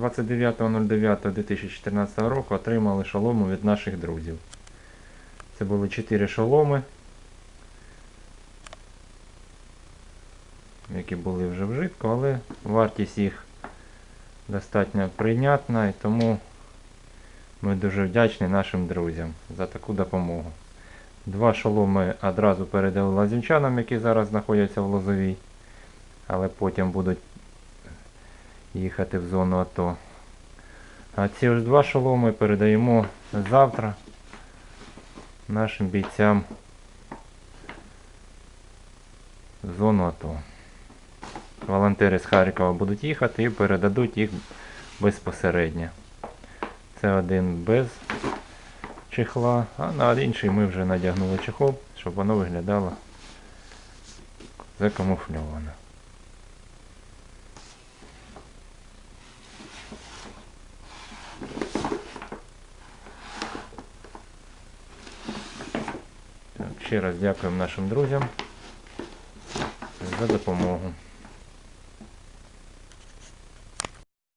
29.09.2014 року отримали шолому від наших друзів. Це були 4 шоломи, які були вже вжитку, але вартість їх достатньо прийнятна і тому ми дуже вдячні нашим друзям за таку допомогу. Два шоломи одразу передали лазівчанам, які зараз знаходяться в Лозовій, але потім будуть їхати в зону АТО. А ці ось два шоломи передаємо завтра нашим бійцям в зону АТО. Волонтери з Харкова будуть їхати і передадуть їх безпосередньо. Це один без чехла, а на інший ми вже надягнули чехол, щоб воно виглядало закамуфльовано. Ще раз дякуємо нашим друзям за допомогу.